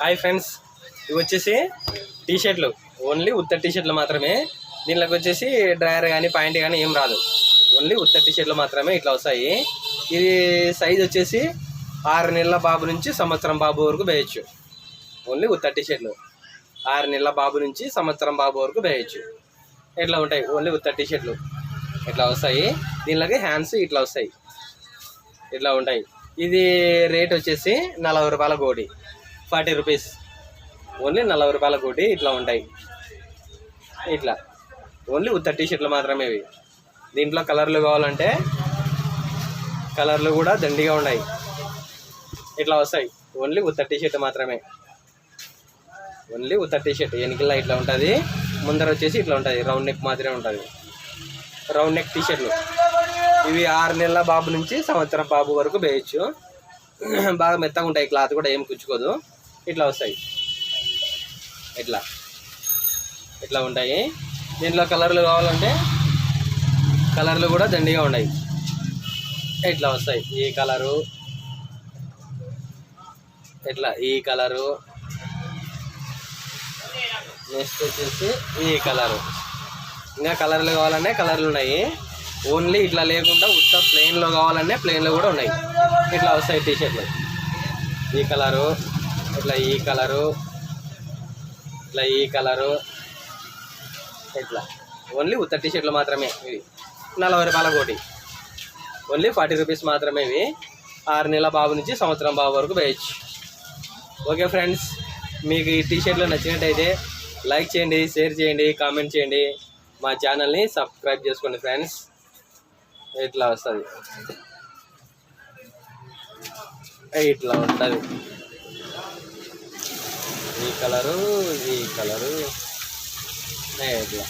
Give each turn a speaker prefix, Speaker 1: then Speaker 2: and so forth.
Speaker 1: Hi friends ఇవి వచ్చేసి tea షర్ట్లు ఓన్లీ ఉత్త టీ షర్ట్లు మాత్రమే. దీనిలోకి వచ్చేసి డ్రయర్ కానీ ప్యాంట్ కానీ ఏం రాదు. ఓన్లీ ఉత్త టీ షర్ట్లు మాత్రమే ఇట్లా వస్తాయి. ఇది సైజ్ వచ్చేసి ఆరు నెలల బాబు నుంచి సంవత్సరం బాబు వరకు వేయచ్చు. ఓన్లీ ఉత్త టీ షర్ట్లు ఆరు నెలల బాబు నుంచి సంవత్సరం బాబు వరకు వేయచ్చు. ఇట్లా ఉంటాయి? ఓన్లీ ఉత్త టీ షర్ట్లు ఇట్లా వస్తాయి. దీనిలోకి హ్యాండ్స్ ఇట్లా వస్తాయి. ఇట్లా ఉంటాయి. ఇది రేట్ వచ్చేసి నలభై రూపాయల కోడి ఫార్టీ రూపీస్. ఓన్లీ నలభై రూపాయల కోటి ఇట్లా ఉంటాయి. ఇట్లా. ఓన్లీ ఉత్త టీషర్ట్లు మాత్రమే ఇవి. దీంట్లో కలర్లు కావాలంటే కలర్లు కూడా దండిగా ఉన్నాయి. ఇట్లా వస్తాయి. ఓన్లీ ఉత్త టీ షర్ట్ మాత్రమే. ఓన్లీ ఉత్త టీషర్ట్. షర్ట్ ఇట్లా ఉంటుంది. ముందర వచ్చేసి ఇట్లా ఉంటుంది. రౌండ్ నెక్ మాత్రమే ఉంటుంది. రౌండ్ నెక్ టీ షర్ట్లు ఇవి ఆరు నెలల బాబు నుంచి సంవత్సరం బాబు వరకు వేయచ్చు. బాగా మెత్తగా ఉంటాయి. క్లాత్ కూడా ఏం కుచ్చుకోదు. ఇట్లా వస్తాయి. ఇట్లా. ఇట్లా ఉంటాయి. దీంట్లో కలర్లు కావాలంటే కలర్లు కూడా దండిగా ఉన్నాయి ఇట్లా వస్తాయి. ఈ కలరు. ఇట్లా ఈ కలరు. నెక్స్ట్ వచ్చేసి ఈ కలరు. ఇంకా కలర్లు కావాలంటే కలర్లు ఉన్నాయి. ఓన్లీ ఇట్లా లేకుండా ఉత్త ప్లెయిన్లో కావాలంటే ప్లెయిన్లో కూడా ఉన్నాయి. ఇట్లా వస్తాయి టీషర్ట్లు ఈ కలరు. ఇట్లా ఈ కలరు ఇట్లా ఈ కలరు ఇట్లా. ఓన్లీ ఉత్త టీ షర్ట్లు మాత్రమే ఇవి. నలభై రూపాయల కోటి. ఓన్లీ ఫార్టీ రూపీస్ మాత్రమే ఇవి. ఆరు నెలల బాబు నుంచి సంవత్సరం బాబు వరకు వేయచ్చు. ఓకే ఫ్రెండ్స్ మీకు ఈ టీ షర్ట్లు నచ్చినట్టయితే లైక్ చేయండి షేర్ చేయండి కామెంట్ చేయండి. మా ఛానల్ని సబ్స్క్రైబ్ చేసుకోండి ఫ్రెండ్స్. ఇట్లా వస్తుంది. ఇట్లా ఉంటుంది. కలరు ఈ కలరు ఇట్లా